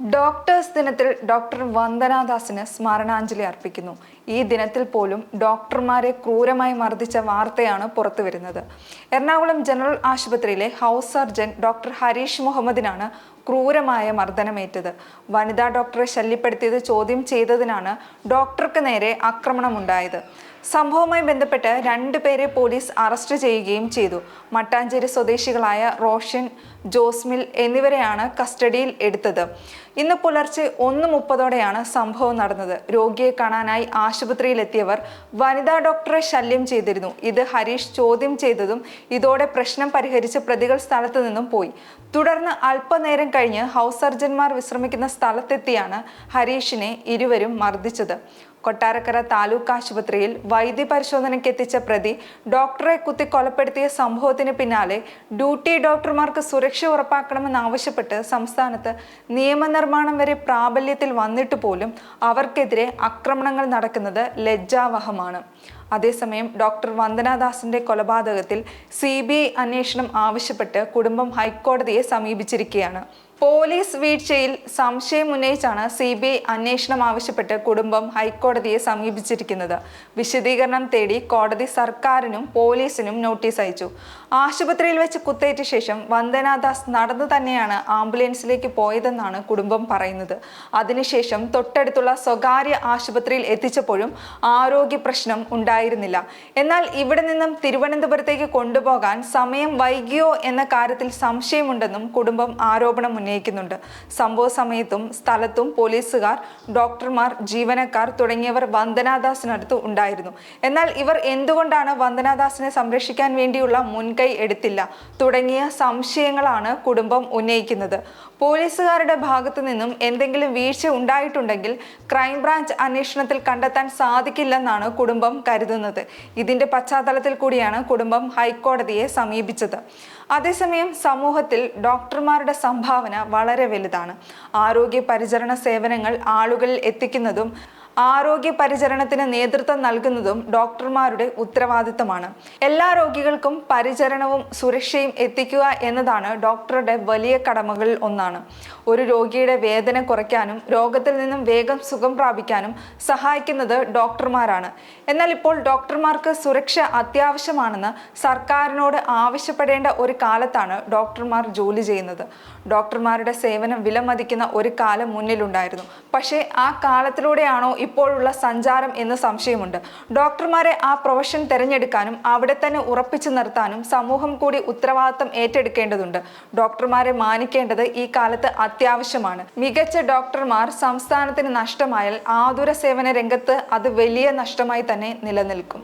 Doctors ദിനത്തിൽ doctor വന്ദനാദാസിന് സ്മരണാഞ്ജലി അർപ്പിക്കുന്നു. ഈ ദിനത്തിൽ പോലും ഡോക്ടർമാരെ ക്രൂരമായി മർദ്ദിച്ച വാർത്തയാണ് പുറത്തു വരുന്നത്. എറണാകുളം ജനറൽ ആശുപത്രിയിലെ ഹൗസ് സർജൻ ഡോക്ടർ ഹരീഷ് മുഹമ്മദിനാണ് ക്രൂരമായ മർദ്ദനമേറ്റത്. വനിതാ ഡോക്ടറെ ശല്യപ്പെടുത്തിയത് ചോദ്യം ചെയ്തതിനാണ് ഡോക്ടർക്ക് നേരെ ആക്രമണമുണ്ടായത്. സംഭവവുമായി ബന്ധപ്പെട്ട് രണ്ടുപേരെ പോലീസ് അറസ്റ്റ് ചെയ്യുകയും ചെയ്തു. മട്ടാഞ്ചേരി സ്വദേശികളായ റോഷൻ ജോസ്മിൽ എന്നിവരെയാണ് കസ്റ്റഡിയിൽ എടുത്തത്. ഇന്ന് പുലർച്ചെ ഒന്ന് മുപ്പതോടെയാണ് സംഭവം നടന്നത്. രോഗിയെ കാണാനായി ആശുപത്രിയിലെത്തിയവർ വനിതാ ഡോക്ടറെ ശല്യം ചെയ്തിരുന്നു. ഇത് ഹരീഷ് ചോദ്യം ചെയ്തതും ഇതോടെ പ്രശ്നം പരിഹരിച്ച് പ്രതികൾ സ്ഥലത്തു നിന്നും പോയി. തുടർന്ന് അല്പനേരം കഴിഞ്ഞ് ഹൗസ് സർജന്മാർ വിശ്രമിക്കുന്ന സ്ഥലത്തെത്തിയാണ് ഹരീഷിനെ ഇരുവരും മർദ്ദിച്ചത്. കൊട്ടാരക്കര താലൂക്ക് ആശുപത്രിയിൽ വൈദ്യ പരിശോധനയ്ക്ക് എത്തിച്ച പ്രതി ഡോക്ടറെ കുത്തി കൊലപ്പെടുത്തിയ സംഭവത്തിന് പിന്നാലെ ഡ്യൂട്ടി ഡോക്ടർമാർക്ക് സുരക്ഷ ഉറപ്പാക്കണമെന്നാവശ്യപ്പെട്ട് സംസ്ഥാനത്ത് നിയമനിർമ്മാണം വരെ പ്രാബല്യത്തിൽ വന്നിട്ട് പോലും അവർക്കെതിരെ ആക്രമണങ്ങൾ നടക്കുന്നത് ലജ്ജാവഹമാണ്. അതേസമയം ഡോക്ടർ വന്ദനാദാസിന്റെ കൊലപാതകത്തിൽ സി അന്വേഷണം ആവശ്യപ്പെട്ട് കുടുംബം ഹൈക്കോടതിയെ സമീപിച്ചിരിക്കുകയാണ്. പോലീസ് വീഴ്ചയിൽ സംശയം ഉന്നയിച്ചാണ് സി ബി ഐ അന്വേഷണം ആവശ്യപ്പെട്ട് കുടുംബം ഹൈക്കോടതിയെ സമീപിച്ചിരിക്കുന്നത്. വിശദീകരണം തേടി കോടതി സർക്കാരിനും പോലീസിനും നോട്ടീസ് അയച്ചു. ആശുപത്രിയിൽ വെച്ച് കുത്തേറ്റ ശേഷം വന്ദനാദാസ് നടന്നു തന്നെയാണ് ആംബുലൻസിലേക്ക് പോയതെന്നാണ് കുടുംബം പറയുന്നത്. അതിനുശേഷം തൊട്ടടുത്തുള്ള സ്വകാര്യ ആശുപത്രിയിൽ എത്തിച്ചപ്പോഴും ആരോഗ്യ പ്രശ്നം ഉണ്ടായിരുന്നില്ല. എന്നാൽ ഇവിടെ നിന്നും തിരുവനന്തപുരത്തേക്ക് കൊണ്ടുപോകാൻ സമയം വൈകിയോ എന്ന കാര്യത്തിൽ സംശയമുണ്ടെന്നും കുടുംബം ആരോപണം ഉന്നയിക്കുന്നുണ്ട്. സംഭവ സമയത്തും സ്ഥലത്തും പോലീസുകാർ ഡോക്ടർമാർ ജീവനക്കാർ തുടങ്ങിയവർ വന്ദനാദാസിനടുത്ത് ഉണ്ടായിരുന്നു. എന്നാൽ ഇവർ എന്തുകൊണ്ടാണ് വന്ദനാദാസിനെ സംരക്ഷിക്കാൻ വേണ്ടിയുള്ള മുൻകൈ എടുത്തില്ല തുടങ്ങിയ സംശയങ്ങളാണ് കുടുംബം ഉന്നയിക്കുന്നത്. പോലീസുകാരുടെ ഭാഗത്തു നിന്നും എന്തെങ്കിലും വീഴ്ച ഉണ്ടായിട്ടുണ്ടെങ്കിൽ ക്രൈംബ്രാഞ്ച് അന്വേഷണത്തിൽ കണ്ടെത്താൻ സാധിക്കില്ലെന്നാണ് കുടുംബം കരുതുന്നത്. ഇതിന്റെ പശ്ചാത്തലത്തിൽ കൂടിയാണ് കുടുംബം ഹൈക്കോടതിയെ സമീപിച്ചത്. അതേസമയം സമൂഹത്തിൽ ഡോക്ടർമാരുടെ സംഭാവന വളരെ വലുതാണ്. ആരോഗ്യ പരിചരണ സേവനങ്ങൾ ആളുകളിൽ എത്തിക്കുന്നതും ആരോഗ്യ പരിചരണത്തിന് നേതൃത്വം നൽകുന്നതും ഡോക്ടർമാരുടെ ഉത്തരവാദിത്തമാണ്. എല്ലാ രോഗികൾക്കും പരിചരണവും സുരക്ഷയും എത്തിക്കുക എന്നതാണ് ഡോക്ടറുടെ വലിയ കടമകളിൽ ഒന്നാണ്. ഒരു രോഗിയുടെ വേദന കുറയ്ക്കാനും രോഗത്തിൽ നിന്നും വേഗം സുഖം പ്രാപിക്കാനും സഹായിക്കുന്നത് ഡോക്ടർമാരാണ്. എന്നാൽ ഇപ്പോൾ ഡോക്ടർമാർക്ക് സുരക്ഷ അത്യാവശ്യമാണെന്ന് സർക്കാരിനോട് ആവശ്യപ്പെടേണ്ട ഒരു കാലത്താണ് ഡോക്ടർമാർ ജോലി ചെയ്യുന്നത്. ഡോക്ടർമാരുടെ സേവനം വിലമതിക്കുന്ന ഒരു കാലം മുന്നിലുണ്ടായിരുന്നു. പക്ഷേ ആ കാലത്തിലൂടെയാണോ ഇപ്പോഴുള്ള സഞ്ചാരം എന്ന് സംശയമുണ്ട്. ഡോക്ടർമാരെ ആ പ്രൊഫഷൻ തിരഞ്ഞെടുക്കാനും അവിടെ തന്നെ ഉറപ്പിച്ചു നിർത്താനും സമൂഹം കൂടി ഉത്തരവാദിത്തം ഏറ്റെടുക്കേണ്ടതുണ്ട്. ഡോക്ടർമാരെ മാനിക്കേണ്ടത് ഈ കാലത്ത് അത്യാവശ്യമാണ്. മികച്ച ഡോക്ടർമാർ സംസ്ഥാനത്തിന് നഷ്ടമായാൽ ആതുര സേവന രംഗത്ത് അത് വലിയ നഷ്ടമായി തന്നെ നിലനിൽക്കും.